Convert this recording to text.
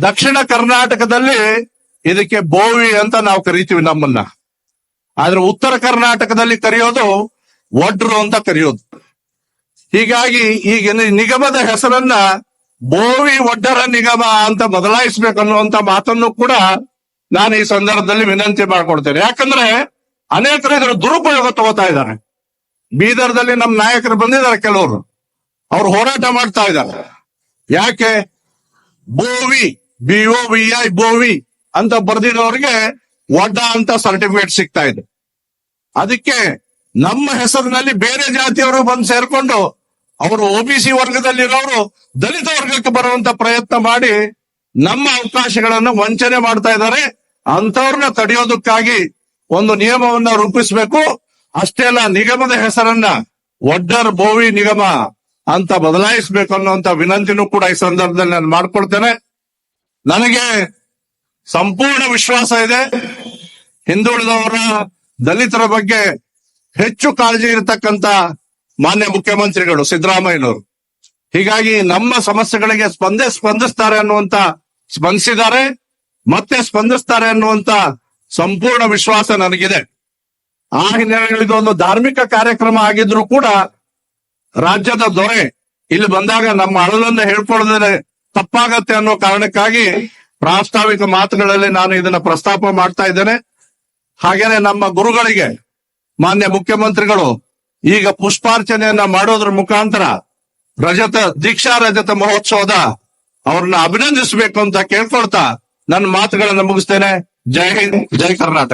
ದಕ್ಷಿಣ ಕರ್ನಾಟಕದಲ್ಲಿ ಇದಕ್ಕೆ ಬೋವಿ ಅಂತ ನಾವು ಕರಿತೀವಿ ನಮ್ಮನ್ನ. ಆದ್ರೆ ಉತ್ತರ ಕರ್ನಾಟಕದಲ್ಲಿ ಕರೆಯೋದು ಒಡ್ರು ಅಂತ ಕರೆಯೋದು. ಹೀಗಾಗಿ ಈಗ ನಿಗಮದ ಹೆಸರನ್ನ ಬೋವಿ ಒಡ್ಡರ ನಿಗಮ ಅಂತ ಬದಲಾಯಿಸಬೇಕನ್ನುವಂತ ಮಾತನ್ನು ಕೂಡ ನಾನು ಈ ಸಂದರ್ಭದಲ್ಲಿ ವಿನಂತಿ ಮಾಡ್ಕೊಡ್ತೇನೆ ಯಾಕಂದ್ರೆ ಅನೇಕರು ಇದರ ದುರುಪಯೋಗ ತಗೋತಾ ಇದ್ದಾರೆ. ಬೀದರ್ದಲ್ಲಿ ನಮ್ಮ ನಾಯಕರು ಬಂದಿದ್ದಾರೆ ಕೆಲವರು. ಅವ್ರು ಹೋರಾಟ ಮಾಡ್ತಾ ಇದ್ದಾರೆ. ಯಾಕೆ? Bovi. B O V I Bovi ಅಂತ ಬರ್ದಿರೋರಿಗೆ ಒಡ್ಡ ಅಂತ ಸರ್ಟಿಫಿಕೇಟ್ ಸಿಗ್ತಾ ಇದೆ. ಅದಕ್ಕೆ ನಮ್ಮ ಹೆಸರಿನಲ್ಲಿ ಬೇರೆ ಜಾತಿಯವರು ಬಂದು ಸೇರ್ಕೊಂಡು ಅವರು ಒಬಿಸಿ ವರ್ಗದಲ್ಲಿರೋರು ದಲಿತ ವರ್ಗಕ್ಕೆ ಬರುವಂತ ಪ್ರಯತ್ನ ಮಾಡಿ ನಮ್ಮ ಅವಕಾಶಗಳನ್ನು ವಂಚನೆ ಮಾಡ್ತಾ ಇದ್ದಾರೆ. ಅಂತವ್ರನ್ನ ತಡೆಯೋದಕ್ಕಾಗಿ ಒಂದು ನಿಯಮವನ್ನ ರೂಪಿಸಬೇಕು. ಅಷ್ಟೇ ಅಲ್ಲ, ನಿಗಮದ ಹೆಸರನ್ನ ಒಡ್ಡರ್ ಬೋವಿ ನಿಗಮ ಅಂತ ಬದಲಾಯಿಸಬೇಕು ಅನ್ನುವಂತ ವಿನಂತಿನೂ ಕೂಡ ಈ ಸಂದರ್ಭದಲ್ಲಿ ನಾನು ಮಾಡ್ಕೊಳ್ತೇನೆ. ನನಗೆ ಸಂಪೂರ್ಣ ವಿಶ್ವಾಸ ಇದೆ. ಹಿಂದುಳಿದವರ ದಲಿತರ ಬಗ್ಗೆ ಹೆಚ್ಚು ಕಾಳಜಿ ಇರತಕ್ಕಂತ ಮಾನ್ಯ ಮುಖ್ಯಮಂತ್ರಿಗಳು ಸಿದ್ದರಾಮಯ್ಯನವರು. ಹೀಗಾಗಿ ನಮ್ಮ ಸಮಸ್ಯೆಗಳಿಗೆ ಸ್ಪಂದೆ, ಸ್ಪಂದಿಸ್ತಾರೆ ಅನ್ನುವಂತ, ಸ್ಪಂದಿಸಿದ್ದಾರೆ. ಮತ್ತೆ ಸ್ಪಂದಿಸ್ತಾರೆ ಅನ್ನುವಂತ ಸಂಪೂರ್ಣ ವಿಶ್ವಾಸ ನನಗಿದೆ. ಆ ಹಿನ್ನೆಲೆಯಲ್ಲಿ ಒಂದು ಧಾರ್ಮಿಕ ಕಾರ್ಯಕ್ರಮ ಆಗಿದ್ರು ಕೂಡ ರಾಜ್ಯದ ದೊರೆ ಇಲ್ಲಿ ಬಂದಾಗ ನಮ್ಮ ಅಳಲನ್ನು ಹೇಳ್ಕೊಳ್ಳೋದ್ರೆ ತಪ್ಪಾಗತ್ತೆ ಅನ್ನೋ ಕಾರಣಕ್ಕಾಗಿ ಪ್ರಾಸ್ತಾವಿಕ ಮಾತುಗಳಲ್ಲಿ ನಾನು ಇದನ್ನ ಪ್ರಸ್ತಾಪ ಮಾಡ್ತಾ ಇದ್ದೇನೆ. ಹಾಗೇನೆ ನಮ್ಮ ಗುರುಗಳಿಗೆ, ಮಾನ್ಯ ಮುಖ್ಯಮಂತ್ರಿಗಳು, ಈಗ ಪುಷ್ಪಾರ್ಚನೆಯನ್ನ ಮಾಡೋದ್ರ ಮುಖಾಂತರ ರಜತ, ದೀಕ್ಷಾ ರಜತ ಮಹೋತ್ಸವದ ಅವ್ರನ್ನ ಅಭಿನಂದಿಸಬೇಕು ಅಂತ ಕೇಳ್ಕೊಳ್ತಾ ನನ್ನ ಮಾತುಗಳನ್ನ ಮುಗಿಸ್ತೇನೆ. ಜೈ ಹಿಂದ್, ಜೈ ಕರ್ನಾಟಕ.